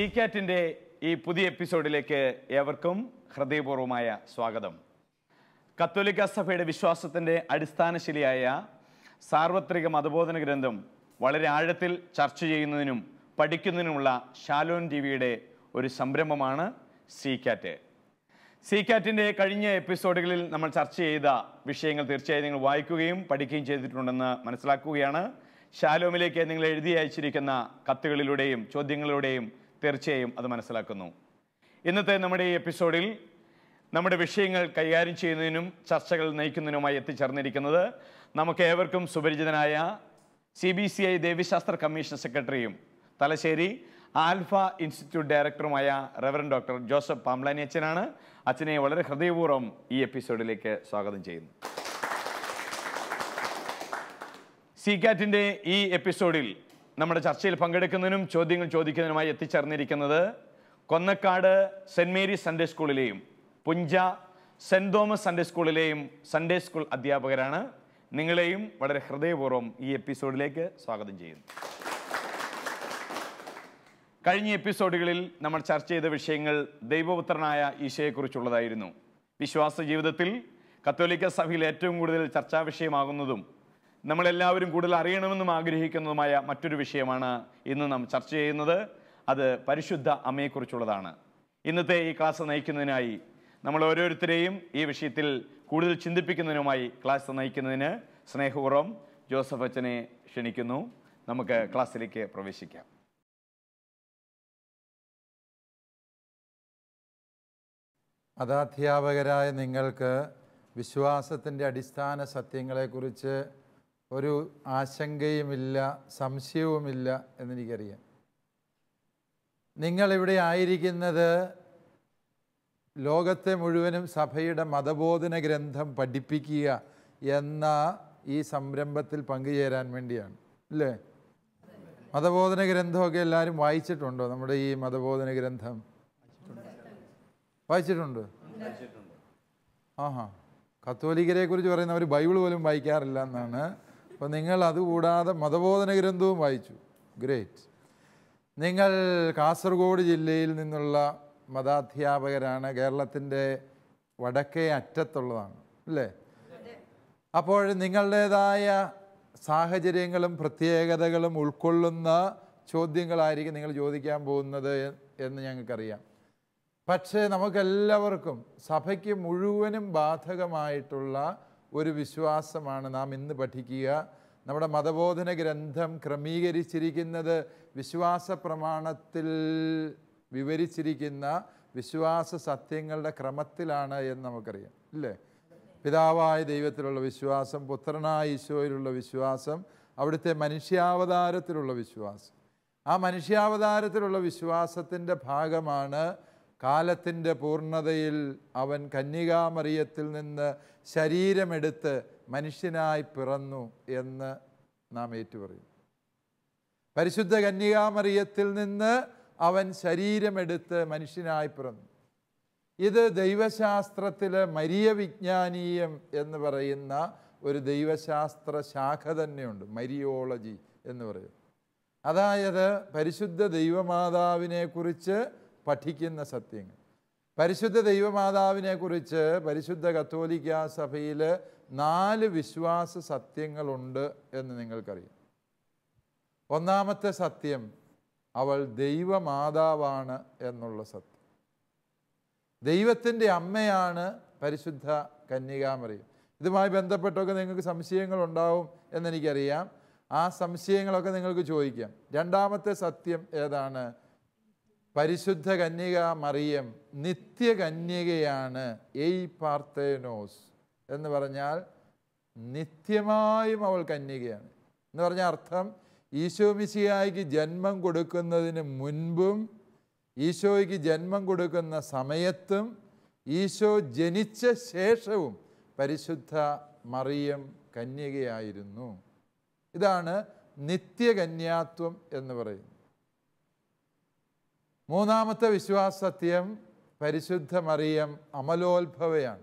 C കാറ്റിന്റെ ഈ പുതിയ എപ്പിസോഡിലേക്ക് ഏവർക്കും ഹൃദയപൂർവമായ സ്വാഗതം. കത്തോലിക്ക സഭയുടെ വിശ്വാസത്തിന്റെ അടിസ്ഥാനശിലയായ സാർവത്രിക മതബോധന ഗ്രന്ഥം വളരെ ആഴത്തിൽ ചർച്ച ചെയ്യുന്നതിനും പഠിക്കുന്നതിനുമുള്ള ഷാലോൻ ടി വിയുടെ ഒരു സംരംഭമാണ് സി കാറ്റ് സി കാറ്റിന്റെ കഴിഞ്ഞ എപ്പിസോഡുകളിൽ നമ്മൾ ചർച്ച ചെയ്ത വിഷയങ്ങൾ തീർച്ചയായും നിങ്ങൾ വായിക്കുകയും പഠിക്കുകയും ചെയ്തിട്ടുണ്ടെന്ന് മനസ്സിലാക്കുകയാണ്. ഷാലോമിലേക്ക് നിങ്ങൾ എഴുതി അയച്ചിരിക്കുന്ന കത്തുകളിലൂടെയും ചോദ്യങ്ങളിലൂടെയും തീർച്ചയായും അത് മനസ്സിലാക്കുന്നു. ഇന്നത്തെ നമ്മുടെ ഈ എപ്പിസോഡിൽ നമ്മുടെ വിഷയങ്ങൾ കൈകാര്യം ചെയ്യുന്നതിനും ചർച്ചകൾ നയിക്കുന്നതിനുമായി എത്തിച്ചേർന്നിരിക്കുന്നത് നമുക്ക് ഏവർക്കും സുപരിചിതനായ സി ബി സി ഐ ദേവീശാസ്ത്ര കമ്മീഷൻ സെക്രട്ടറിയും തലശ്ശേരി ആൽഫ ഇൻസ്റ്റിറ്റ്യൂട്ട് ഡയറക്ടറുമായ റെവറൻ ഡോക്ടർ ജോസഫ് പാംലാനി അച്ഛനാണ് അച്ഛനെ വളരെ ഹൃദയപൂർവം ഈ എപ്പിസോഡിലേക്ക് സ്വാഗതം ചെയ്യുന്നു. സി കാറ്റിന്റെ ഈ എപ്പിസോഡിൽ നമ്മുടെ ചർച്ചയിൽ പങ്കെടുക്കുന്നതിനും ചോദ്യങ്ങൾ ചോദിക്കുന്നതിനുമായി എത്തിച്ചേർന്നിരിക്കുന്നത് കൊന്നക്കാട് സെന്റ് മേരീസ് സൺഡേ സ്കൂളിലെയും പുഞ്ച സെന്റ് തോമസ് സൺഡേ സ്കൂളിലെയും സൺഡേ സ്കൂൾ അധ്യാപകരാണ്. നിങ്ങളെയും വളരെ ഹൃദയപൂർവം ഈ എപ്പിസോഡിലേക്ക് സ്വാഗതം ചെയ്യുന്നു. കഴിഞ്ഞ എപ്പിസോഡുകളിൽ നമ്മൾ ചർച്ച ചെയ്ത വിഷയങ്ങൾ ദൈവപുത്രനായ ഈശോയെക്കുറിച്ചുള്ളതായിരുന്നു. വിശ്വാസ ജീവിതത്തിൽ കത്തോലിക്ക സഭയിൽ ഏറ്റവും കൂടുതൽ ചർച്ചാ വിഷയമാകുന്നതും നമ്മളെല്ലാവരും കൂടുതൽ അറിയണമെന്നും ആഗ്രഹിക്കുന്നതുമായ മറ്റൊരു വിഷയമാണ് ഇന്ന് നാം ചർച്ച ചെയ്യുന്നത്. അത് പരിശുദ്ധ അമ്മയെക്കുറിച്ചുള്ളതാണ്. ഇന്നത്തെ ഈ ക്ലാസ് നയിക്കുന്നതിനായി നമ്മൾ ഓരോരുത്തരെയും ഈ വിഷയത്തിൽ കൂടുതൽ ചിന്തിപ്പിക്കുന്നതിനുമായി ക്ലാസ് നയിക്കുന്നതിന് സ്നേഹപൂർവം ജോസഫ് അച്ഛനെ ക്ഷണിക്കുന്നു. നമുക്ക് ക്ലാസ്സിലേക്ക് പ്രവേശിക്കാം. മതാധ്യാപകരായ നിങ്ങൾക്ക് വിശ്വാസത്തിന്റെ അടിസ്ഥാന സത്യങ്ങളെക്കുറിച്ച് ഒരു ആശങ്കയുമില്ല സംശയവുമില്ല എന്നെനിക്കറിയാം. നിങ്ങളിവിടെ ആയിരിക്കുന്നത് ലോകത്തെ മുഴുവനും സഭയുടെ മതബോധന ഗ്രന്ഥം പഠിപ്പിക്കുക എന്ന ഈ സംരംഭത്തിൽ പങ്കുചേരാൻ വേണ്ടിയാണ് അല്ലേ? മതബോധന ഗ്രന്ഥമൊക്കെ എല്ലാവരും വായിച്ചിട്ടുണ്ടോ? നമ്മുടെ ഈ മതബോധന ഗ്രന്ഥം? വായിച്ചിട്ടുണ്ട്? ആഹാ. കത്തോലിക്കരെ കുറിച്ച് പറയുന്ന അവർ ബൈബിൾ പോലും വായിക്കാറില്ല എന്നാണ് അപ്പോൾ നിങ്ങൾ അതുകൂടാതെ മതബോധന ഗ്രന്ഥവും വായിച്ചു. ഗ്രേറ്റ് നിങ്ങൾ കാസർഗോഡ് ജില്ലയിൽ നിന്നുള്ള മതാധ്യാപകരാണ്. കേരളത്തിന്റെ വടക്കേ അറ്റത്തുള്ളതാണ്. അല്ലേ? അപ്പോൾ നിങ്ങളുടേതായ സാഹചര്യങ്ങളും പ്രത്യേകതകളും ഉൾക്കൊള്ളുന്ന ചോദ്യങ്ങളായിരിക്കും നിങ്ങൾ ചോദിക്കാൻ പോകുന്നത് എന്ന് ഞങ്ങൾക്കറിയാം. പക്ഷേ നമുക്കെല്ലാവർക്കും സഭയ്ക്ക് മുഴുവനും ബാധകമായിട്ടുള്ള ഒരു വിശ്വാസമാണ് നാം ഇന്ന് പഠിക്കുക. നമ്മുടെ മതബോധന ഗ്രന്ഥം ക്രമീകരിച്ചിരിക്കുന്നത് വിശ്വാസ പ്രമാണത്തിൽ വിവരിച്ചിരിക്കുന്ന വിശ്വാസ സത്യങ്ങളുടെ ക്രമത്തിലാണ് എന്ന് നമുക്കറിയാം. ഇല്ലേ? പിതാവായ ദൈവത്തിലുള്ള വിശ്വാസം പുത്രനായ ഈശോയിലുള്ള വിശ്വാസം അവിടുത്തെ മനുഷ്യാവതാരത്തിലുള്ള വിശ്വാസം. ആ മനുഷ്യാവതാരത്തിലുള്ള വിശ്വാസത്തിന്റെ ഭാഗമാണ് കാലത്തിന്റെ പൂർണതയിൽ അവൻ കന്യകാമറിയത്തിൽ നിന്ന് ശരീരമെടുത്ത് മനുഷ്യനായി പിറന്നു എന്ന് നാം ഏറ്റുപറയും. പരിശുദ്ധ കന്യകാമറിയത്തിൽ നിന്ന് അവൻ ശരീരമെടുത്ത് മനുഷ്യനായി പിറന്നു. ഇത് ദൈവശാസ്ത്രത്തിലെ മരിയ വിജ്ഞാനീയം എന്ന് പറയുന്ന ഒരു ദൈവശാസ്ത്ര ശാഖ തന്നെയുണ്ട് മരിയോളജി എന്ന് പറയും. അതായത് പരിശുദ്ധ ദൈവമാതാവിനെക്കുറിച്ച് കുറിച്ച് പഠിക്കുന്ന സത്യങ്ങൾ. പരിശുദ്ധ ദൈവമാതാവിനെക്കുറിച്ച് പരിശുദ്ധ കത്തോലിക്ക സഭയിൽ നാല് വിശ്വാസ സത്യങ്ങളുണ്ട് എന്ന് നിങ്ങൾക്കറിയാം. ഒന്നാമത്തെ സത്യം അവൾ ദൈവമാതാവാണ് എന്നുള്ള സത്യം. ദൈവത്തിന്റെ അമ്മയാണ് പരിശുദ്ധ കന്യകാമറിയം. ഇതുമായി ബന്ധപ്പെട്ടൊക്കെ നിങ്ങൾക്ക് സംശയങ്ങളുണ്ടാവും എന്നെനിക്കറിയാം. ആ സംശയങ്ങളൊക്കെ നിങ്ങൾക്ക് ചോദിക്കാം. രണ്ടാമത്തെ സത്യം ഏതാണ്? പരിശുദ്ധ കന്യക മറിയം നിത്യകന്യകയാണ് എയ് പാർത്തേനോസ് എന്ന് പറഞ്ഞാൽ നിത്യമായും അവൾ കന്യകയാണ്. എന്ന് പറഞ്ഞ അർത്ഥം ഈശോ മിശിഹായ്ക്ക് ജന്മം കൊടുക്കുന്നതിന് മുൻപും ഈശോയ്ക്ക് ജന്മം കൊടുക്കുന്ന സമയത്തും ഈശോ ജനിച്ച ശേഷവും പരിശുദ്ധ മറിയം കന്യകയായിരുന്നു. ഇതാണ് നിത്യകന്യാത്വം എന്ന് പറയുന്നത്. മൂന്നാമത്തെ വിശ്വാസത്യം പരിശുദ്ധ മറിയം അമലോത്ഭവയാണ്.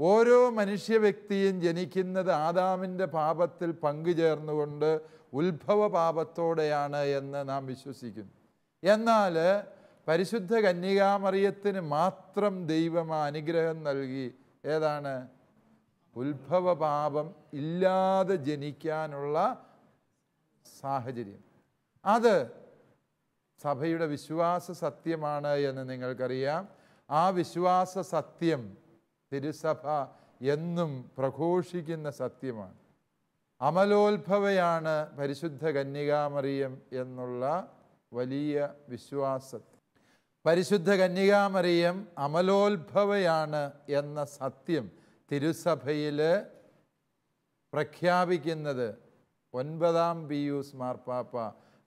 ഓരോ മനുഷ്യ വ്യക്തിയും ജനിക്കുന്നത് ആദാമിന്റെ പാപത്തിൽ പങ്കുചേർന്നുകൊണ്ട് ഉത്ഭവ പാപത്തോടെയാണ് എന്ന് നാം വിശ്വസിക്കുന്നു. എന്നാൽ പരിശുദ്ധ കന്യകാമറിയത്തിന് മാത്രം ദൈവം അനുഗ്രഹം നൽകി ഏതാണ്? ഉത്ഭവ പാപം ഇല്ലാതെ ജനിക്കാനുള്ള സാഹചര്യം. അത് സഭയുടെ വിശ്വാസ സത്യമാണ് എന്ന് നിങ്ങൾക്കറിയാം. ആ വിശ്വാസ സത്യം തിരുസഭ എന്നും പ്രഘോഷിക്കുന്ന സത്യമാണ്. അമലോത്ഭവയാണ് പരിശുദ്ധ കന്യകാമറിയം എന്നുള്ള വലിയ വിശ്വാസത്തെ പരിശുദ്ധ കന്യകാമറിയം അമലോത്ഭവയാണ് എന്ന സത്യം തിരുസഭയിൽ പ്രഖ്യാപിക്കുന്നത് ഒൻപതാം പിയൂസ് മാർപ്പാപ്പ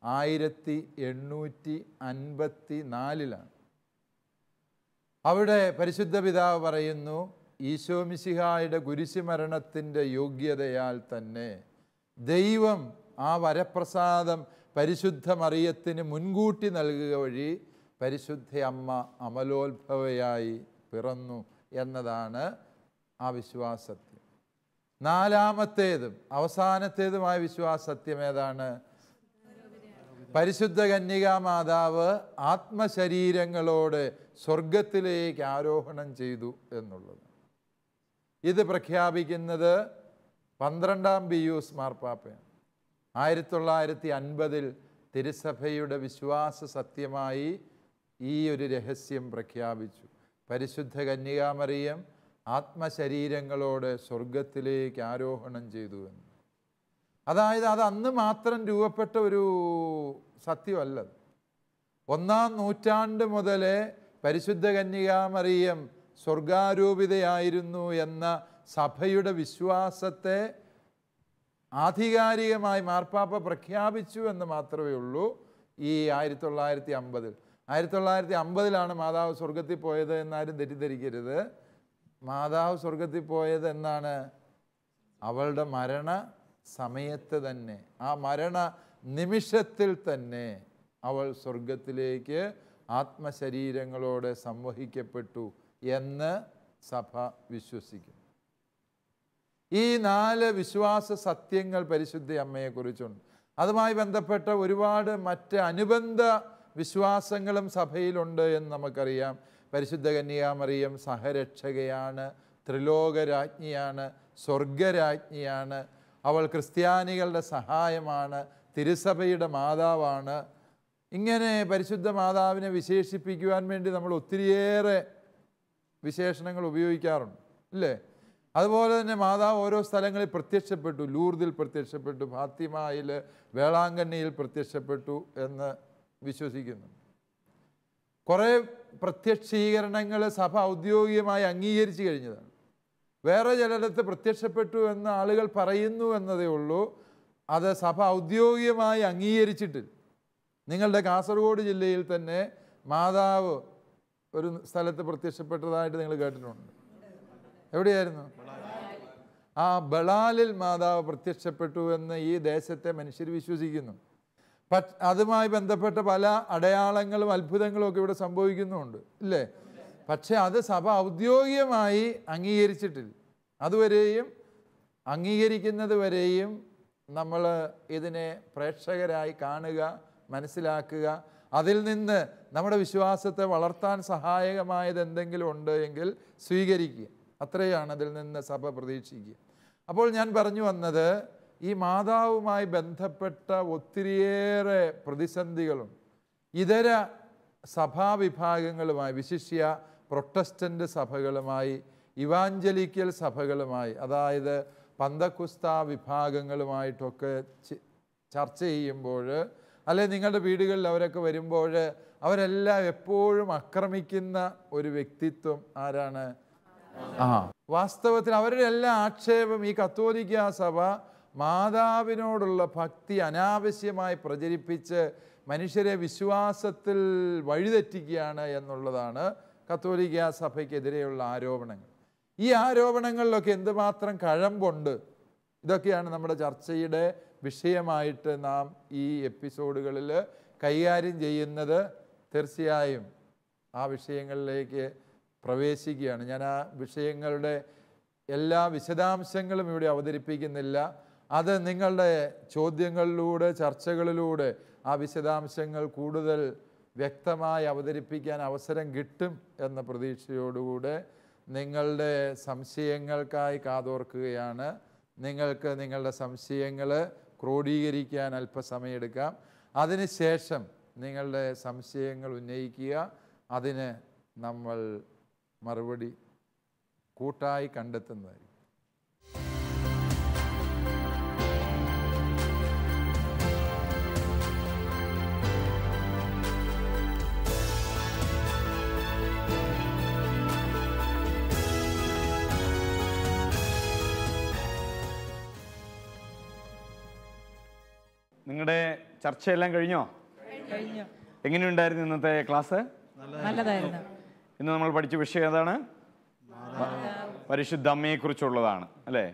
ആയിരത്തി എണ്ണൂറ്റി അൻപത്തി നാലിലാണ് അവിടെ പരിശുദ്ധ പിതാവ് പറയുന്നു ഈശോമിശിഹായുടെ കുരിശുമരണത്തിന്റെ യോഗ്യതയാൽ തന്നെ ദൈവം ആ വരപ്രസാദം പരിശുദ്ധ മറിയത്തിന് മുൻകൂട്ടി നൽകുക വഴി പരിശുദ്ധ അമ്മ അമലോത്ഭവയായി പിറന്നു എന്നതാണ് ആ വിശ്വാസത്യം. നാലാമത്തേതും അവസാനത്തേതുമായ വിശ്വാസത്യം ഏതാണ്? പരിശുദ്ധ കന്യകാ മാതാവ് ആത്മശരീരങ്ങളോട് സ്വർഗത്തിലേക്ക് ആരോഹണം ചെയ്തു എന്നുള്ളത്. ഇത് പ്രഖ്യാപിക്കുന്നത് പന്ത്രണ്ടാം ബിയൂസ് മാർപ്പാപ്പയാണ്. ആയിരത്തി തൊള്ളായിരത്തി അൻപതിൽ തിരുസഭയുടെ വിശ്വാസ സത്യമായി ഈ ഒരു രഹസ്യം പ്രഖ്യാപിച്ചു. പരിശുദ്ധ കന്യകാമറിയം ആത്മശരീരങ്ങളോട് സ്വർഗത്തിലേക്ക് ആരോഹണം ചെയ്തു എന്ന്. അതായത് അത് അന്ന് മാത്രം രൂപപ്പെട്ട ഒരു സത്യമല്ല ഒന്നാം നൂറ്റാണ്ട് മുതലേ പരിശുദ്ധ കന്യകാമറിയം സ്വർഗാരൂപിതയായിരുന്നു എന്ന സഭയുടെ വിശ്വാസത്തെ ആധികാരികമായി മാർപ്പാപ്പ പ്രഖ്യാപിച്ചു എന്ന് മാത്രമേ ഉള്ളൂ ഈ ആയിരത്തി തൊള്ളായിരത്തി അമ്പതിൽ ആയിരത്തി തൊള്ളായിരത്തി അമ്പതിലാണ് മാതാവ് സ്വർഗത്തിൽ പോയത് എന്നാരും തെറ്റിദ്ധരിക്കരുത്. മാതാവ് സ്വർഗത്തിൽ പോയത് എന്നാണ് അവളുടെ മരണ സമയത്ത് തന്നെ ആ മരണ നിമിഷത്തിൽ തന്നെ അവൾ സ്വർഗത്തിലേക്ക് ആത്മശരീരങ്ങളോടെ സംവഹിക്കപ്പെട്ടു എന്ന് സഭ വിശ്വസിക്കുന്നു. ഈ നാല് വിശ്വാസ സത്യങ്ങൾ പരിശുദ്ധ അമ്മയെക്കുറിച്ചുണ്ട് അതുമായി ബന്ധപ്പെട്ട ഒരുപാട് മറ്റ് അനുബന്ധ വിശ്വാസങ്ങളും സഭയിലുണ്ട് എന്ന് നമുക്കറിയാം. പരിശുദ്ധ കന്യാമറിയം സഹരക്ഷകയാണ് ത്രിലോകരാജ്ഞിയാണ് സ്വർഗരാജ്ഞിയാണ് അവൾ ക്രിസ്ത്യാനികളുടെ സഹായമാണ് തിരുസഭയുടെ മാതാവാണ്. ഇങ്ങനെ പരിശുദ്ധ മാതാവിനെ വിശേഷിപ്പിക്കുവാൻ വേണ്ടി നമ്മൾ ഒത്തിരിയേറെ വിശേഷണങ്ങൾ ഉപയോഗിക്കാറുണ്ട് ഇല്ലേ? അതുപോലെ തന്നെ മാതാവ് ഓരോ സ്ഥലങ്ങളിൽ പ്രത്യക്ഷപ്പെട്ടു. ലൂർദിൽ പ്രത്യക്ഷപ്പെട്ടു ഫാത്തിമായിൽ വേളാങ്കണ്ണിയിൽ പ്രത്യക്ഷപ്പെട്ടു എന്ന് വിശ്വസിക്കുന്നു. കുറേ പ്രത്യക്ഷീകരണങ്ങൾ സഭ ഔദ്യോഗികമായി അംഗീകരിച്ചു കഴിഞ്ഞതാണ്. വേറെ ചിലയിടത്ത് പ്രത്യക്ഷപ്പെട്ടു എന്ന് ആളുകൾ പറയുന്നു എന്നതേ ഉള്ളൂ. അത് സഭ ഔദ്യോഗികമായി അംഗീകരിച്ചിട്ടില്ല നിങ്ങളുടെ കാസർഗോഡ് ജില്ലയിൽ തന്നെ മാതാവ് ഒരു സ്ഥലത്ത് പ്രത്യക്ഷപ്പെട്ടതായിട്ട് നിങ്ങൾ കേട്ടിട്ടുണ്ട്. എവിടെയായിരുന്നു? ആ ബളാലിൽ മാതാവ് പ്രത്യക്ഷപ്പെട്ടു എന്ന് ഈ ദേശത്തെ മനുഷ്യർ വിശ്വസിക്കുന്നു. അതുമായി ബന്ധപ്പെട്ട പല അടയാളങ്ങളും അത്ഭുതങ്ങളും ഒക്കെ ഇവിടെ സംഭവിക്കുന്നുണ്ട് ഇല്ലേ? പക്ഷേ അത് സഭ ഔദ്യോഗികമായി അംഗീകരിച്ചിട്ടില്ല. അതുവരെയും അംഗീകരിക്കുന്നത് വരെയും നമ്മൾ ഇതിനെ പ്രേക്ഷകരായി കാണുക മനസ്സിലാക്കുക. അതിൽ നിന്ന് നമ്മുടെ വിശ്വാസത്തെ വളർത്താൻ സഹായകമായത് എന്തെങ്കിലും ഉണ്ട് എങ്കിൽ സ്വീകരിക്കുക. അത്രയാണ് അതിൽ നിന്ന് സഭ പ്രതീക്ഷിക്കുക. അപ്പോൾ ഞാൻ പറഞ്ഞു വന്നത് ഈ മാതാവുമായി ബന്ധപ്പെട്ട ഒത്തിരിയേറെ പ്രതിസന്ധികളും ഇതര സഭാവിഭാഗങ്ങളുമായി വിശിഷ്യ പ്രൊട്ടസ്റ്റന്റ് സഭകളുമായി ഇവാഞ്ചലിക്കൽ സഭകളുമായി അതായത് പന്തക്കുസ്ത വിഭാഗങ്ങളുമായിട്ടൊക്കെ ചർച്ച ചെയ്യുമ്പോൾ അല്ലെ നിങ്ങളുടെ വീടുകളിൽ അവരൊക്കെ വരുമ്പോൾ അവരെല്ലാം എപ്പോഴും ആക്രമിക്കുന്ന ഒരു വ്യക്തിത്വം ആരാണ്? ആ വാസ്തവത്തിൽ അവരുടെ എല്ലാ ആക്ഷേപം ഈ കത്തോലിക്ക സഭ മാതാവിനോടുള്ള ഭക്തി അനാവശ്യമായി പ്രചരിപ്പിച്ച് മനുഷ്യരെ വിശ്വാസത്തിൽ വഴിതെറ്റിക്കുകയാണ് എന്നുള്ളതാണ് കത്തോലിക്ക സഭയ്ക്കെതിരെയുള്ള ആരോപണങ്ങൾ. ഈ ആരോപണങ്ങളിലൊക്കെ എന്തുമാത്രം കഴമ്പുണ്ട്? ഇതൊക്കെയാണ് നമ്മുടെ ചർച്ചയുടെ വിഷയമായിട്ട് നാം ഈ എപ്പിസോഡുകളിൽ കൈകാര്യം ചെയ്യുന്നത്. തീർച്ചയായും ആ വിഷയങ്ങളിലേക്ക് പ്രവേശിക്കുകയാണ്. ഞാൻ ആ വിഷയങ്ങളുടെ എല്ലാ വിശദാംശങ്ങളും ഇവിടെ അവതരിപ്പിക്കുന്നില്ല. അത് നിങ്ങളുടെ ചോദ്യങ്ങളിലൂടെ ചർച്ചകളിലൂടെ ആ വിശദാംശങ്ങൾ കൂടുതൽ വ്യക്തമായി അവതരിപ്പിക്കാൻ അവസരം കിട്ടും എന്ന പ്രതീക്ഷയോടുകൂടെ നിങ്ങളുടെ സംശയങ്ങൾക്കായി കാതോർക്കുകയാണ്. നിങ്ങൾക്ക് നിങ്ങളുടെ സംശയങ്ങൾ ക്രോഡീകരിക്കാൻ അല്പസമയമെടുക്കാം അതിനുശേഷം നിങ്ങളുടെ സംശയങ്ങൾ ഉന്നയിക്കുക. അതിന് നമ്മൾ മറുപടി കൂട്ടായി കണ്ടെത്തുന്നതായിരിക്കും. നിങ്ങളുടെ ചർച്ചയെല്ലാം കഴിഞ്ഞോ? എങ്ങനെയുണ്ടായിരുന്നു ഇന്നത്തെ ക്ലാസ്? നല്ലതായിരുന്നു. ഇന്ന് നമ്മൾ പഠിച്ച വിഷയം ഏതാണ്? പരിശുദ്ധ അമ്മയെക്കുറിച്ചുള്ളതാണ് അല്ലേ?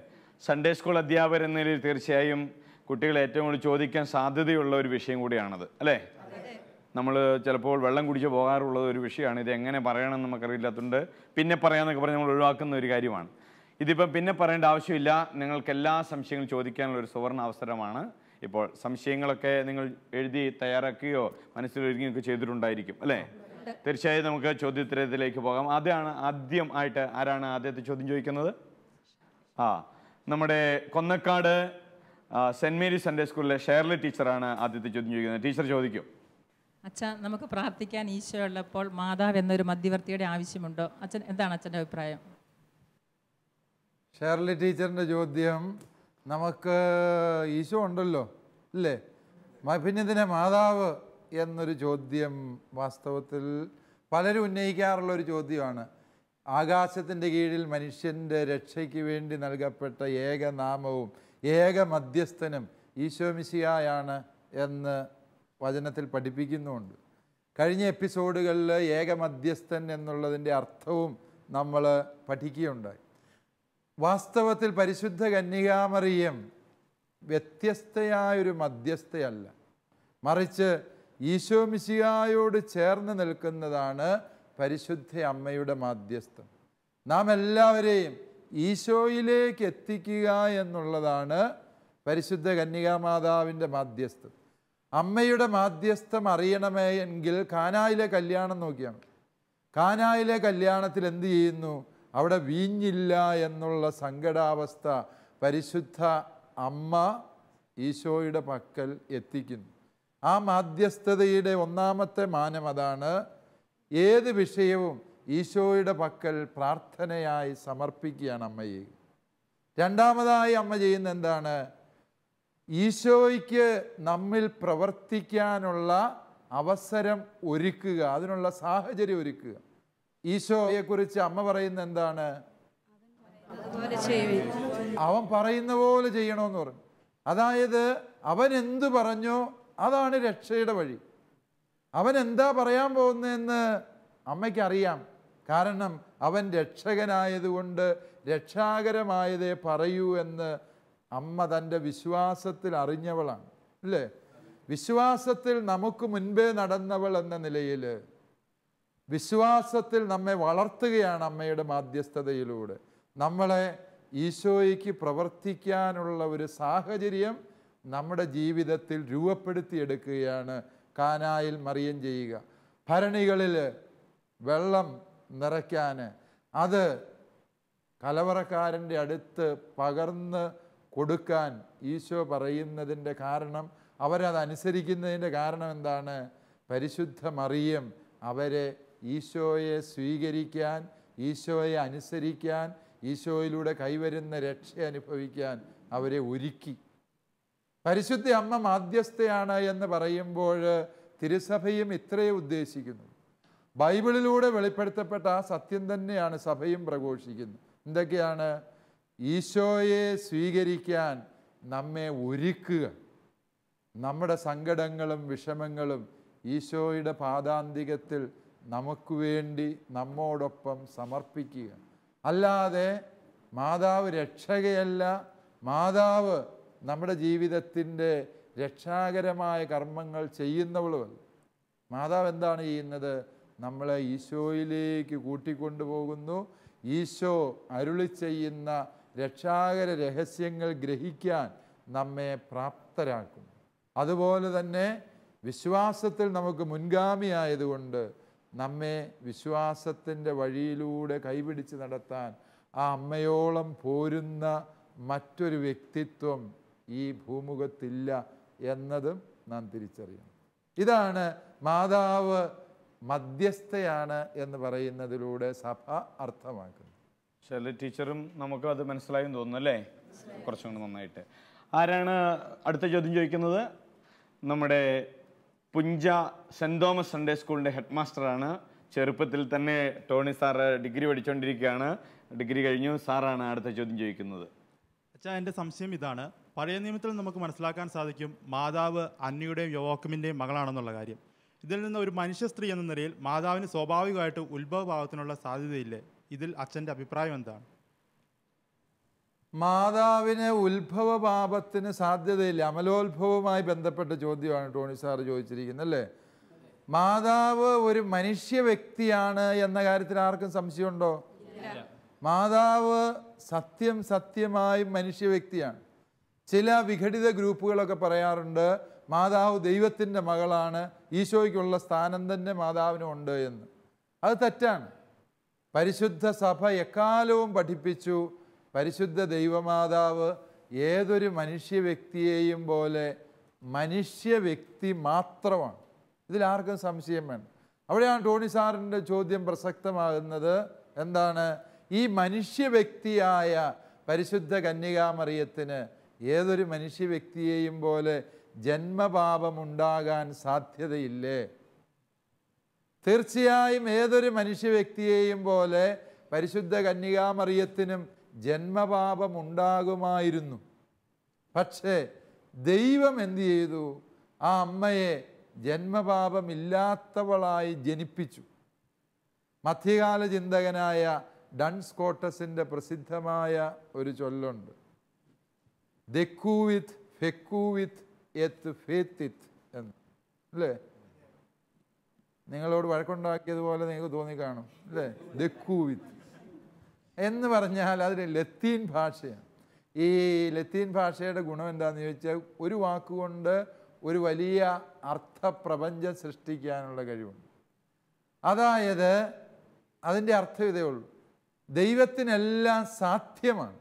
സൺഡേ സ്കൂൾ അധ്യാപകർ എന്ന നിലയിൽ തീർച്ചയായും കുട്ടികൾ ഏറ്റവും കൂടുതൽ ചോദിക്കാൻ സാധ്യതയുള്ള ഒരു വിഷയം കൂടിയാണത് അല്ലേ? നമ്മൾ ചിലപ്പോൾ വെള്ളം കുടിച്ച് പോകാറുള്ള ഒരു വിഷയമാണ്. ഇത് എങ്ങനെ പറയണമെന്ന് നമുക്കറിയില്ലാത്തതുകൊണ്ട് പിന്നെ പറയാമെന്നൊക്കെ പറഞ്ഞ് നമ്മൾ ഒഴിവാക്കുന്ന ഒരു കാര്യമാണ്. ഇതിപ്പം പിന്നെ പറയേണ്ട ആവശ്യമില്ല. നിങ്ങൾക്ക് എല്ലാ സംശയങ്ങളും ചോദിക്കാനുള്ള ഒരു സുവർണ അവസരമാണ്. ഇപ്പോൾ സംശയങ്ങളൊക്കെ നിങ്ങൾ എഴുതി തയ്യാറാക്കുകയോ മനസ്സിലൊരുങ്ങിയൊക്കെ ചെയ്തിട്ടുണ്ടായിരിക്കും അല്ലേ? തീർച്ചയായും നമുക്ക് ചോദ്യോത്തരത്തിലേക്ക് പോകാം. അതാണ് ആദ്യം ആയിട്ട് ആരാണ് ആദ്യത്തെ ചോദ്യം ചോദിക്കുന്നത്? ആ നമ്മുടെ കൊന്നക്കാട് സെന്റ് മേരീസ് സൺഡേ സ്കൂളിലെ ഷേർലി ടീച്ചറാണ് ആദ്യത്തെ ചോദ്യം ചോദിക്കുന്നത്. ടീച്ചർ ചോദിക്കും. അച്ഛൻ നമുക്ക് പ്രാർത്ഥിക്കാൻ ഈശോ ഉള്ളപ്പോൾ മാതാവ് എന്നൊരു മധ്യവർത്തിയുടെ ആവശ്യമുണ്ടോ? അച്ഛൻ എന്താണ് അച്ഛന്റെ അഭിപ്രായം? ഷേർലി ടീച്ചറിന്റെ ചോദ്യം നമുക്ക് ഈശോ ഉണ്ടല്ലോ അല്ലേ? മ- പിന്നെ ഇതിനെ മാതാവ് എന്നൊരു ചോദ്യം വാസ്തവത്തിൽ പലരും ഉന്നയിക്കാറുള്ള ഒരു ചോദ്യമാണ്. ആകാശത്തിന്റെ കീഴിൽ മനുഷ്യന്റെ രക്ഷയ്ക്ക് വേണ്ടി നൽകപ്പെട്ട ഏക നാമവും ഏക മധ്യസ്ഥനും ഈശോമിശിയായാണ് എന്ന് വചനത്തിൽ പഠിപ്പിക്കുന്നുമുണ്ട്. കഴിഞ്ഞ എപ്പിസോഡുകളിൽ ഏക മധ്യസ്ഥൻ എന്നുള്ളതിന്റെ അർത്ഥവും നമ്മൾ പഠിക്കുകയുണ്ടായി. വാസ്തവത്തിൽ പരിശുദ്ധ കന്യകാമറിയം വ്യത്യസ്തയായൊരു മധ്യസ്ഥയല്ല. മറിച്ച് ഈശോ മിശിഹായോട് ചേർന്ന് നിൽക്കുന്നതാണ് പരിശുദ്ധ അമ്മയുടെ മാധ്യസ്ഥം. നാം എല്ലാവരെയും ഈശോയിലേക്ക് എത്തിക്കുക എന്നുള്ളതാണ് പരിശുദ്ധ കന്യകാമാതാവിന്റെ മാധ്യസ്ഥം. അമ്മയുടെ മാധ്യസ്ഥം അറിയണമേ എങ്കിൽ കാനായിലെ കല്യാണം നോക്കിയാണ്. കാനായിലെ കല്യാണത്തിൽ എന്ത് ചെയ്യുന്നു? അവിടെ വീഞ്ഞില്ല എന്നുള്ള സങ്കടാവസ്ഥ പരിശുദ്ധ അമ്മ ഈശോയുടെ പക്കൽ എത്തിക്കുന്നു. ആ മാധ്യസ്ഥതയുടെ ഒന്നാമത്തെ മാനം അതാണ് ഏത് വിഷയവും ഈശോയുടെ പക്കൽ പ്രാർത്ഥനയായി സമർപ്പിക്കുകയാണ് അമ്മ ചെയ്യുക രണ്ടാമതായി അമ്മ ചെയ്യുന്ന എന്താണ്? ഈശോയ്ക്ക് നമ്മിൽ പ്രവർത്തിക്കാനുള്ള അവസരം ഒരുക്കുക അതിനുള്ള സാഹചര്യം ഒരുക്കുക. ഈശോയെക്കുറിച്ച് അമ്മ പറയുന്ന എന്താണ്? അവൻ പറയുന്ന പോലെ ചെയ്യണമെന്ന് പറഞ്ഞു. അതായത് അവൻ എന്തു പറഞ്ഞോ അതാണ് രക്ഷയുടെ വഴി. അവൻ എന്താ പറയാൻ പോകുന്നതെന്ന് അമ്മയ്ക്ക് അറിയാം കാരണം അവൻ രക്ഷകനായതുകൊണ്ട് രക്ഷാകരമായതേ പറയൂ എന്ന് അമ്മ തന്റെ വിശ്വാസത്തിൽ അറിഞ്ഞവളാണ്. അല്ലേ? വിശ്വാസത്തിൽ നമുക്ക് മുൻപേ നടന്നവൾ എന്ന നിലയിൽ വിശ്വാസത്തിൽ നമ്മെ വളർത്തുകയാണ് അമ്മയുടെ മാധ്യസ്ഥതയിലൂടെ. നമ്മളെ ഈശോയ്ക്ക് പ്രവർത്തിക്കാനുള്ള ഒരു സാഹചര്യം നമ്മുടെ ജീവിതത്തിൽ രൂപപ്പെടുത്തിയെടുക്കുകയാണ്. കാനായിൽ മറിയം ചെയ്യുക. ഭരണികളിൽ വെള്ളം നിറയ്ക്കാൻ. അത് കലവറക്കാരന്റെ അടുത്ത് പകർന്ന് കൊടുക്കാൻ ഈശോ പറയുന്നതിന്റെ കാരണം അവരത് അനുസരിക്കുന്നതിന്റെ കാരണം എന്താണ്? പരിശുദ്ധ മറിയം അവരെ ഈശോയെ സ്വീകരിക്കാൻ ഈശോയെ അനുസരിക്കാൻ ഈശോയിലൂടെ കൈവരുന്ന രക്ഷ അനുഭവിക്കാൻ അവരെ ഒരുക്കി. പരിശുദ്ധ അമ്മ മാധ്യസ്ഥയാണ് എന്ന് പറയുമ്പോൾ തിരുസഭയും ഇത്രയേ ഉദ്ദേശിക്കുന്നു. ബൈബിളിലൂടെ വെളിപ്പെടുത്തപ്പെട്ട ആ സത്യം തന്നെയാണ് സഭയും പ്രഘോഷിക്കുന്നത്. എന്തൊക്കെയാണ്? ഈശോയെ സ്വീകരിക്കാൻ നമ്മെ ഒരുക്കുക. നമ്മുടെ സങ്കടങ്ങളും വിഷമങ്ങളും ഈശോയുടെ പാദാന്തികത്തിൽ നമുക്ക് വേണ്ടി നമ്മോടൊപ്പം സമർപ്പിക്കുക. അല്ലാതെ മാതാവ് രക്ഷകയല്ല മാതാവ് നമ്മുടെ ജീവിതത്തിന്റെ രക്ഷാകരമായ കർമ്മങ്ങൾ ചെയ്യുന്നവളുമല്ല മാതാവ് എന്താണ് ചെയ്യുന്നത്? നമ്മളെ ഈശോയിലേക്ക് കൂട്ടിക്കൊണ്ടുപോകുന്നു. ഈശോ അരുളി ചെയ്യുന്ന രക്ഷാകര രഹസ്യങ്ങൾ ഗ്രഹിക്കാൻ നമ്മെ പ്രാപ്തരാക്കുന്നു. അതുപോലെ തന്നെ വിശ്വാസത്തിൽ നമുക്ക് മുൻഗാമിയായതുകൊണ്ട് നമ്മെ വിശ്വാസത്തിന്റെ വഴിയിലൂടെ കൈപിടിച്ച് നടത്താൻ ആ അമ്മയോളം പോരുന്ന മറ്റൊരു വ്യക്തിത്വം ഈ ഭൂമുഖത്തില്ല എന്നതും നാം തിരിച്ചറിയണം. ഇതാണ് മാതാവ് മധ്യസ്ഥയാണ് എന്ന് പറയുന്നതിലൂടെ സഭ അർത്ഥമാക്കുന്നത്. ശൈല ടീച്ചറും നമുക്ക് അത് മനസ്സിലായി എന്ന് തോന്നുന്നു അല്ലേ? കുറച്ചും കൂടി നന്നായിട്ട്. ആരാണ് അടുത്ത ചോദ്യം ചോദിക്കുന്നത്? നമ്മുടെ പുഞ്ച സെന്റ് തോമസ് സൺഡേ സ്കൂളിന്റെ ഹെഡ് മാസ്റ്ററാണ് ചെറുപ്പത്തിൽ തന്നെ ടോണി സാറ് ഡിഗ്രി പഠിച്ചുകൊണ്ടിരിക്കുകയാണ് ഡിഗ്രി കഴിഞ്ഞു. സാറാണ് അടുത്ത ചോദ്യം ചോദിക്കുന്നത്. അച്ഛാ എന്റെ സംശയം ഇതാണ്. പഴയ നിയമത്തിൽ നമുക്ക് മനസ്സിലാക്കാൻ സാധിക്കും മാതാവ് അന്നയുടെയും യോവാക്കുമിന്റെയും മകളാണെന്നുള്ള കാര്യം. ഇതിൽ നിന്ന് ഒരു മനുഷ്യ സ്ത്രീ എന്ന നിലയിൽ മാതാവിന് സ്വാഭാവികമായിട്ട് ഉത്ഭവഭാവത്തിനുള്ള സാധ്യതയില്ലേ? ഇതിൽ അച്ഛന്റെ അഭിപ്രായം എന്താണ്? മാതാവിന് ഉത്ഭവപാപത്തിന് സാധ്യതയില്ല. അമലോത്ഭവവുമായി ബന്ധപ്പെട്ട ചോദ്യമാണ് ടോണി സാറ് ചോദിച്ചിരിക്കുന്നത് അല്ലേ? മാതാവ് ഒരു മനുഷ്യ വ്യക്തിയാണ് എന്ന കാര്യത്തിൽ ആർക്കും സംശയമുണ്ടോ? മാതാവ് സത്യം സത്യമായും മനുഷ്യ വ്യക്തിയാണ്. ചില വിഘടിത ഗ്രൂപ്പുകളൊക്കെ പറയാറുണ്ട് മാതാവ് ദൈവത്തിന്റെ മകളാണ് ഈശോയ്ക്കുള്ള സ്ഥാനം തന്നെ മാതാവിനുണ്ട് എന്ന്. അത് തെറ്റാണ്. പരിശുദ്ധ സഭ എക്കാലവും പഠിപ്പിച്ചു പരിശുദ്ധ ദൈവമാതാവ് ഏതൊരു മനുഷ്യ വ്യക്തിയെയും പോലെ മനുഷ്യ വ്യക്തി മാത്രമാണ്. ഇതിലാർക്കും സംശയം വേണം അവിടെയാണ് ടോണി സാറിന്റെ ചോദ്യം പ്രസക്തമാകുന്നത്. എന്താണ്? ഈ മനുഷ്യ വ്യക്തിയായ പരിശുദ്ധ കന്യകാമറിയത്തിന് ഏതൊരു മനുഷ്യ വ്യക്തിയെയും പോലെ ജന്മപാപമുണ്ടാകാൻ സാധ്യതയില്ലേ? തീർച്ചയായും ഏതൊരു മനുഷ്യ വ്യക്തിയെയും പോലെ പരിശുദ്ധ കന്യകാമറിയത്തിനും ജന്മപാപം ഉണ്ടാകുമായിരുന്നു പക്ഷേ ദൈവം എന്ത് ചെയ്തു? ആ അമ്മയെ ജന്മപാപമില്ലാത്തവളായി ജനിപ്പിച്ചു. മധ്യകാല ചിന്തകനായ ഡൺസ് കോട്ടസിന്റെ പ്രസിദ്ധമായ ഒരു ചൊല്ലുണ്ട്. ദെക്കൂവിത്ത് ഫെക്കൂവിത്ത് എത്ത് ഫേത്തിത്ത് എന്ന്. അല്ലേ? നിങ്ങളോട് വഴക്കുണ്ടാക്കിയതുപോലെ നിങ്ങൾക്ക് തോന്നിക്കാണും. അല്ലേ? ദെക്കൂവിത്ത് എന്ന് പറഞ്ഞാൽ അതിന് ലത്തീൻ ഭാഷയാണ്. ഈ ലത്തീൻ ഭാഷയുടെ ഗുണം എന്താണെന്ന് ചോദിച്ചാൽ ഒരു വാക്കുകൊണ്ട് ഒരു വലിയ അർത്ഥപ്രപഞ്ചം സൃഷ്ടിക്കാനുള്ള കഴിവുണ്ട്. അതായത് അതിന്റെ അർത്ഥം ഇതേ ഉള്ളൂ. ദൈവത്തിനെല്ലാം സാധ്യമാണ്.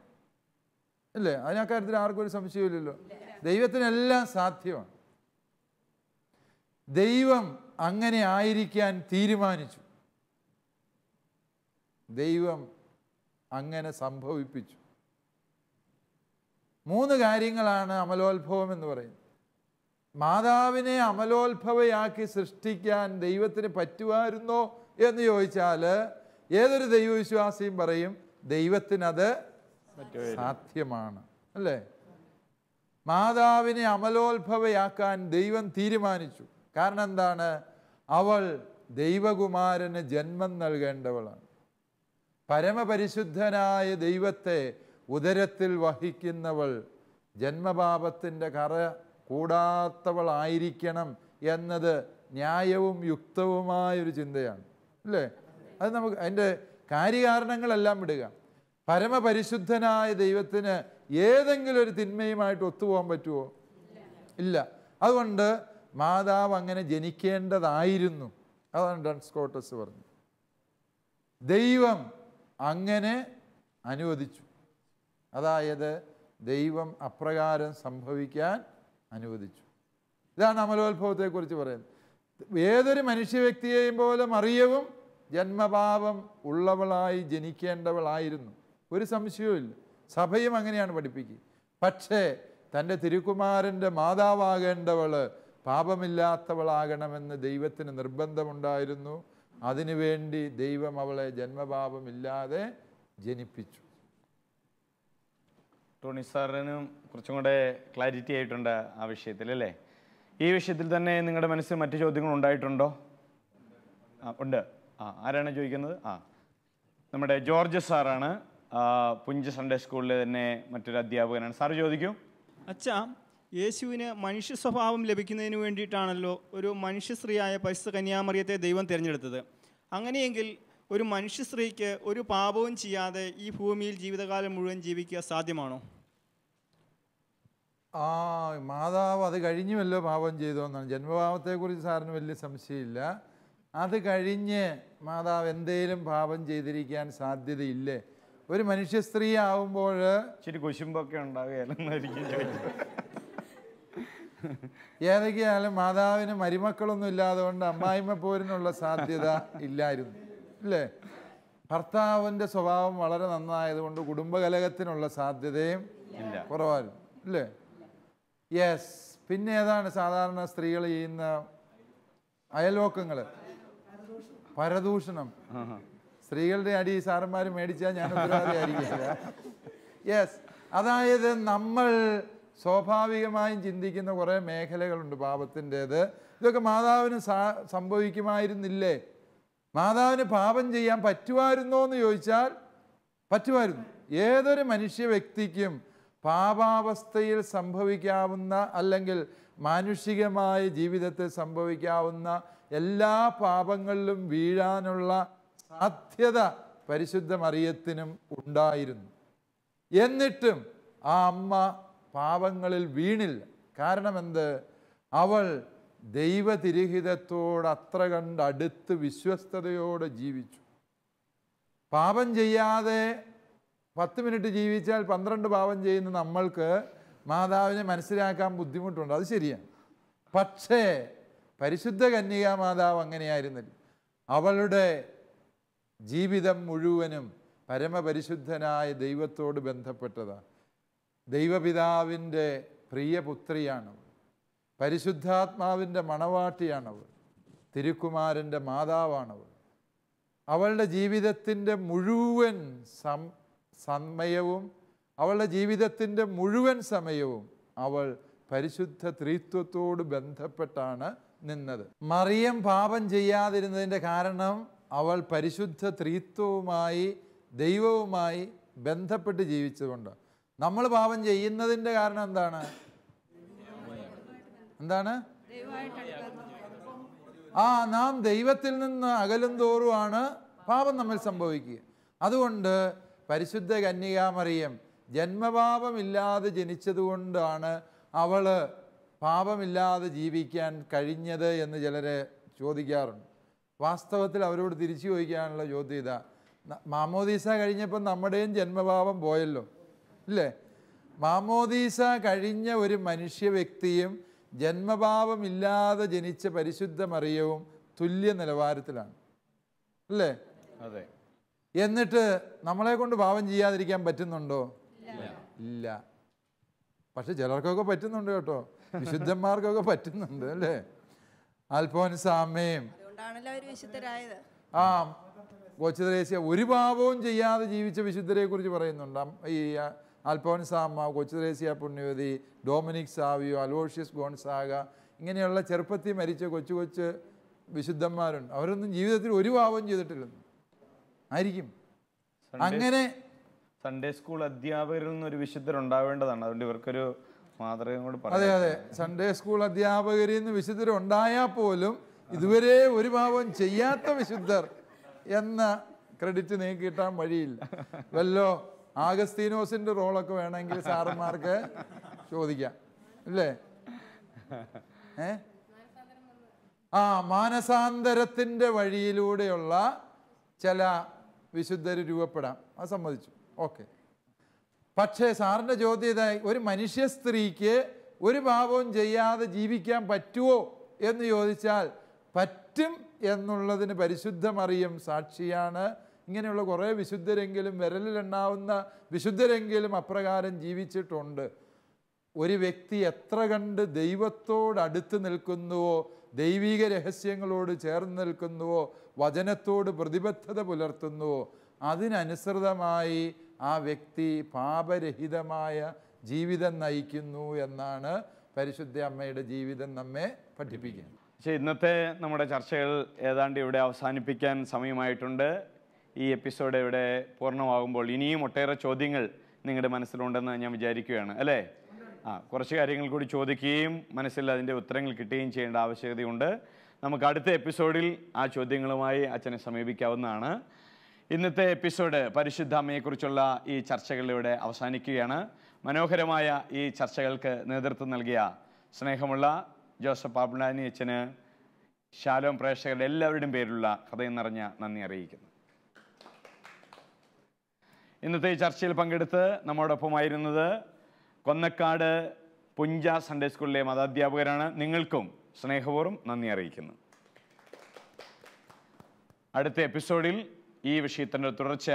അല്ലേ? അതിനക്കാര്യത്തിൽ ആർക്കും ഒരു സംശയമില്ലല്ലോ ദൈവത്തിനെല്ലാം സാധ്യമാണ്. ദൈവം അങ്ങനെ ആയിരിക്കാൻ തീരുമാനിച്ചു. ദൈവം അങ്ങനെ സംഭവിപ്പിച്ചു. മൂന്ന് കാര്യങ്ങളാണ് അമലോത്ഭവം എന്ന് പറയുന്നത്. മാതാവിനെ അമലോത്ഭവയാക്കി സൃഷ്ടിക്കാൻ ദൈവത്തിന് പറ്റുമായിരുന്നോ എന്ന് ചോദിച്ചാൽ ഏതൊരു ദൈവവിശ്വാസിയും പറയും ദൈവത്തിനത് സാധ്യമാണ്. അല്ലേ? മാതാവിനെ അമലോത്ഭവയാക്കാൻ ദൈവം തീരുമാനിച്ചു. കാരണം എന്താണ്? അവൾ ദൈവകുമാരന് ജന്മം നൽകേണ്ടവളാണ്. പരമപരിശുദ്ധനായ ദൈവത്തെ ഉദരത്തിൽ വഹിക്കുന്നവൾ ജന്മപാപത്തിന്റെ കറ കൂടാത്തവളായിരിക്കണം എന്നത് ന്യായവും യുക്തവുമായൊരു ചിന്തയാണ് അല്ലേ? അത് നമുക്ക് അതിന്റെ കാര്യകാരണങ്ങളെല്ലാം വിടുക. പരമപരിശുദ്ധനായ ദൈവത്തിന് ഏതെങ്കിലും ഒരു തിന്മയുമായിട്ട് ഒത്തുപോകാൻ പറ്റുമോ? ഇല്ല. അതുകൊണ്ട് മാതാവ് അങ്ങനെ ജനിക്കേണ്ടതായിരുന്നു. അതാണ് ഡൺസ്കോട്ടസ് പറഞ്ഞു. ദൈവം അങ്ങനെ അനുവദിച്ചു. അതായത് ദൈവം അപ്രകാരം സംഭവിക്കാൻ അനുവദിച്ചു. ഇതാണ് അമലോത്ഭവത്തെക്കുറിച്ച് പറയുന്നത്. ഏതൊരു മനുഷ്യ വ്യക്തിയെയും പോലെ മറിയവും ജന്മഭാവം ഉള്ളവളായി ജനിക്കേണ്ടവളായിരുന്നു. ഒരു സംശയവും സഭയും അങ്ങനെയാണ് പഠിപ്പിക്കുക. പക്ഷേ തന്റെ തിരുക്കുമാരന്റെ മാതാവാകേണ്ടവൾ പാപമില്ലാത്തവളാകണമെന്ന് ദൈവത്തിന് നിർബന്ധമുണ്ടായിരുന്നു. അതിനുവേണ്ടി ദൈവം അവളെ ജന്മപാപമില്ലാതെ ജനിപ്പിച്ചു. ടോണി സാറിനും കുറച്ചും കൂടെ ക്ലാരിറ്റി ആയിട്ടുണ്ട് ആ വിഷയത്തിൽ അല്ലേ? ഈ വിഷയത്തിൽ തന്നെ നിങ്ങളുടെ മനസ്സിൽ മറ്റു ചോദ്യങ്ങൾ ഉണ്ടായിട്ടുണ്ടോ? ആ ഉണ്ട്. ആ ആരാണ് ചോദിക്കുന്നത്? ആ. നമ്മുടെ ജോർജ് സാറാണ്. പുഞ്ച് പുഞ്ച സൺഡേ സ്കൂളിലെ തന്നെ മറ്റൊരു അധ്യാപകനാണ്. സാർ ചോദിക്കൂ. അച്ഛാ യേശുവിന് മനുഷ്യ സ്വഭാവം ലഭിക്കുന്നതിന് വേണ്ടിയിട്ടാണല്ലോ ഒരു മനുഷ്യ സ്ത്രീയായ പരിശുദ്ധ കന്യാമറിയത്തെ ദൈവം തിരഞ്ഞെടുത്തത്. അങ്ങനെയെങ്കിൽ ഒരു മനുഷ്യ സ്ത്രീക്ക് ഒരു പാപവും ചെയ്യാതെ ഈ ഭൂമിയിൽ ജീവിതകാലം മുഴുവൻ ജീവിക്കുക സാധ്യമാണോ? ആ മാതാവ് അത് കഴിഞ്ഞുമല്ലോ പാപം ചെയ്തു എന്നാണ് ജന്മപാപത്തെക്കുറിച്ച് സാറിന് വലിയ സംശയമില്ല. അത് കഴിഞ്ഞ് മാതാവ് എന്തേലും പാപം ചെയ്തിരിക്കാൻ സാധ്യതയില്ലേ? ഒരു മനുഷ്യ സ്ത്രീ ആവുമ്പോൾ ഇച്ചിരി കുശുമ്പൊക്കെ ഉണ്ടാവുകയല്ലെന്നായിരിക്കും ചോദിച്ചത്. ഏതൊക്കെയായാലും മാതാവിന് മരുമക്കളൊന്നും ഇല്ലാതെ കൊണ്ട് അമ്മായിമ്മ പോരിനുള്ള സാധ്യത ഇല്ലായിരുന്നു അല്ലേ ഭർത്താവിന്റെ സ്വഭാവം വളരെ നന്നായതുകൊണ്ട് കുടുംബകലഹത്തിനുള്ള സാധ്യതയും. കുറവായിരുന്നു അല്ലേ യെസ് പിന്നെ ഏതാണ് സാധാരണ സ്ത്രീകൾ ചെയ്യുന്ന അയൽവക്കങ്ങൾ? പരദൂഷണം. സ്ത്രീകളുടെ അടി സാറന്മാർ മേടിച്ചാൽ ഞാൻ ഉത്തരവാദിയായിരിക്കില്ല. യെസ് അതായത് നമ്മൾ സ്വാഭാവികമായും ചിന്തിക്കുന്ന കുറേ മേഖലകളുണ്ട് പാപത്തിന്റേത്. ഇതൊക്കെ മാതാവിന് സംഭവിക്കുമായിരുന്നില്ലേ? മാതാവിന് പാപം ചെയ്യാൻ പറ്റുമായിരുന്നോ എന്ന് ചോദിച്ചാൽ പറ്റുമായിരുന്നു. ഏതൊരു മനുഷ്യ വ്യക്തിക്കും പാപാവസ്ഥയിൽ സംഭവിക്കാവുന്ന അല്ലെങ്കിൽ മാനുഷികമായ ജീവിതത്തിൽ സംഭവിക്കാവുന്ന എല്ലാ പാപങ്ങളിലും വീഴാനുള്ള സാധ്യത പരിശുദ്ധ മറിയത്തിനും ഉണ്ടായിരുന്നു. എന്നിട്ടും ആ അമ്മ പാപങ്ങളിൽ വീണില്ല. കാരണം എന്ത് അവൾ ദൈവതിരഹിതത്തോട് അത്ര കണ്ട് അടുത്ത് വിശ്വസ്തയോടെ ജീവിച്ചു. പാപം ചെയ്യാതെ പത്ത് മിനിറ്റ് ജീവിച്ചാൽ പന്ത്രണ്ട് പാപം ചെയ്യുന്ന നമ്മൾക്ക് മാതാവിനെ മനസ്സിലാക്കാൻ ബുദ്ധിമുട്ടുണ്ട്. അത് ശരിയാണ്. പക്ഷേ പരിശുദ്ധ കന്യക മാതാവ് അങ്ങനെയായിരുന്നില്ല. അവളുടെ ജീവിതം മുഴുവനും പരമപരിശുദ്ധനായ ദൈവത്തോട് ബന്ധപ്പെട്ടതാണ്. ദൈവപിതാവിന്റെ പ്രിയപുത്രിയാണവൾ. പരിശുദ്ധാത്മാവിന്റെ മണവാട്ടിയാണവൾ. തിരുക്കുമാരന്റെ മാതാവാണവൾ. അവളുടെ ജീവിതത്തിന്റെ മുഴുവൻ സം സമയവും അവളുടെ ജീവിതത്തിന്റെ മുഴുവൻ സമയവും അവൾ പരിശുദ്ധ ത്രിത്വത്തോട് ബന്ധപ്പെട്ടാണ് നിന്നത്. മറിയം പാപം ചെയ്യാതിരുന്നതിന്റെ കാരണം അവൾ പരിശുദ്ധ ത്രിത്വവുമായി ദൈവവുമായി ബന്ധപ്പെട്ട് ജീവിച്ചതുകൊണ്ട്. നമ്മൾ പാപം ചെയ്യുന്നതിന്റെ കാരണം എന്താണ്? എന്താണ്? ആ നാം ദൈവത്തിൽ നിന്ന് അകലും തോറുമാണ് പാപം നമ്മൾ സംഭവിക്കുക. അതുകൊണ്ട് പരിശുദ്ധ കന്യകാമറിയം ജന്മപാപമില്ലാതെ ജനിച്ചതുകൊണ്ടാണ് അവൾ പാപമില്ലാതെ ജീവിക്കാൻ കഴിഞ്ഞത് എന്ന് ചിലരെ ചോദിക്കാറുണ്ട്. വാസ്തവത്തിൽ അവരോട് തിരിച്ചു ചോദിക്കാനുള്ള ചോദ്യം ഇതാ. മാമോദീസ കഴിഞ്ഞപ്പോൾ നമ്മുടെയും ജന്മപാപം പോയല്ലോ. ഇല്ലേ? മാമോദീസ കഴിഞ്ഞ ഒരു മനുഷ്യ വ്യക്തിയും ജന്മഭാവമില്ലാതെ ജനിച്ച പരിശുദ്ധ മറിയവും തുല്യ നിലവാരത്തിലാണ്. അല്ലേ അതെ. എന്നിട്ട് നമ്മളെ കൊണ്ട് പാപം ചെയ്യാതിരിക്കാൻ പറ്റുന്നുണ്ടോ? ഇല്ല. പക്ഷെ ചിലർക്കൊക്കെ പറ്റുന്നുണ്ട് കേട്ടോ. വിശുദ്ധന്മാർക്കൊക്കെ പറ്റുന്നുണ്ട് അല്ലേ? അൽഫോൻസാമ്മയും ആ കൊച്ചു ഒരു പാപവും ചെയ്യാതെ ജീവിച്ച വിശുദ്ധരെ കുറിച്ച് പറയുന്നുണ്ട് ഈ അൽഫോൻസാമ്മ കൊച്ചുദ്രേസ്യ പുണ്യവതി ഡോമിനിക് സാവിയോ അലോഷ്യസ് ഗോൺസാഗ ഇങ്ങനെയുള്ള ചെറുപ്പത്തിൽ മരിച്ച കൊച്ചു കൊച്ച് വിശുദ്ധന്മാരുണ്ട്. അവരൊന്നും ജീവിതത്തിൽ ഒരു പാപം ചെയ്തിട്ടില്ലെന്ന് ആയിരിക്കും. അങ്ങനെ സൺഡേ സ്കൂൾ അധ്യാപകരിൽ നിന്നൊരു ഒരു വിശുദ്ധരുണ്ടാവേണ്ടതാണ് അതുകൊണ്ട് ഇവർക്കൊരു മാതൃകയും കൂടി അതെ അതെ. സൺഡേ സ്കൂൾ അധ്യാപകരിൽ നിന്ന് വിശുദ്ധരുണ്ടായാൽ പോലും ഇതുവരെ ഒരു പാപം ചെയ്യാത്ത വിശുദ്ധർ എന്ന ക്രെഡിറ്റ് നിങ്ങൾക്ക് കിട്ടാൻ വഴിയില്ല. വല്ലോ ആഗസ്തീനോസിന്റെ റോളൊക്കെ വേണമെങ്കിൽ സാറന്മാർക്ക് ചോദിക്കാം. അല്ലേ ഏ? ആ മാനസാന്തരത്തിന്റെ വഴിയിലൂടെയുള്ള ചില വിശുദ്ധർ രൂപപ്പെടാം. അത് സമ്മതിച്ചു. ഓക്കെ. പക്ഷേ സാറിന്റെ ചോദ്യം ഇതായി. ഒരു മനുഷ്യ സ്ത്രീക്ക് ഒരു പാപവും ചെയ്യാതെ ജീവിക്കാൻ പറ്റുമോ എന്ന് ചോദിച്ചാൽ പറ്റും എന്നുള്ളതിന് പരിശുദ്ധമറിയും സാക്ഷിയാണ് ഇങ്ങനെയുള്ള കുറേ വിശുദ്ധരെങ്കിലും വിരലിലെണ്ണാവുന്ന വിശുദ്ധരെങ്കിലും അപ്രകാരം ജീവിച്ചിട്ടുണ്ട്. ഒരു വ്യക്തി എത്ര കണ്ട് ദൈവത്തോട് അടുത്ത് നിൽക്കുന്നുവോ ദൈവിക രഹസ്യങ്ങളോട് ചേർന്ന് നിൽക്കുന്നുവോ വചനത്തോട് പ്രതിബദ്ധത പുലർത്തുന്നുവോ അതിനനുസൃതമായി ആ വ്യക്തി പാപരഹിതമായ ജീവിതം നയിക്കുന്നു എന്നാണ് പരിശുദ്ധ അമ്മയുടെ ജീവിതം നമ്മെ പഠിപ്പിക്കുന്നത്. പക്ഷേ ഇന്നത്തെ നമ്മുടെ ചർച്ചകൾ ഏതാണ്ട് ഇവിടെ അവസാനിപ്പിക്കാൻ സമയമായിട്ടുണ്ട്. ഈ എപ്പിസോഡ് ഇവിടെ പൂർണമാകുമ്പോൾ ഇനിയും ഒട്ടേറെ ചോദ്യങ്ങൾ നിങ്ങളുടെ മനസ്സിലുണ്ടെന്ന് ഞാൻ വിചാരിക്കുകയാണ് അല്ലേ? ആ കുറച്ച് കാര്യങ്ങൾ കൂടി ചോദിക്കുകയും മനസ്സിൽ അതിന്റെ ഉത്തരങ്ങൾ കിട്ടുകയും ചെയ്യേണ്ട ആവശ്യകതയുണ്ട്. നമുക്ക് അടുത്ത എപ്പിസോഡിൽ ആ ചോദ്യങ്ങളുമായി അച്ഛനെ സമീപിക്കാവുന്നതാണ്. ഇന്നത്തെ എപ്പിസോഡ് പരിശുദ്ധ അമ്മയെക്കുറിച്ചുള്ള ഈ ചർച്ചകളിലൂടെ അവസാനിക്കുകയാണ്. മനോഹരമായ ഈ ചർച്ചകൾക്ക് നേതൃത്വം നൽകിയ സ്നേഹമുള്ള ജോസഫ് പാപ്പിളാനി അച്ഛന് ശാലോം പ്രേക്ഷകരുടെ എല്ലാവരുടെയും പേരിലുള്ള ഹൃദയം നിറഞ്ഞ നന്ദി അറിയിക്കുന്നു. ഇന്നത്തെ ചർച്ചയിൽ പങ്കെടുത്ത് നമ്മോടൊപ്പമായിരുന്നത് കൊന്നക്കാട് പുഞ്ച സൺഡേ സ്കൂളിലെ മതാധ്യാപകരാണ്. നിങ്ങൾക്കും സ്നേഹപൂർവം നന്ദി അറിയിക്കുന്നു. അടുത്ത എപ്പിസോഡിൽ ഈ വിഷയത്തിന്റെ തുടർച്ച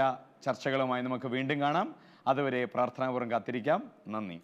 ചർച്ചകളുമായി നമുക്ക് വീണ്ടും കാണാം. അതുവരെ പ്രാർത്ഥനാപൂർവം കാത്തിരിക്കാം. നന്ദി.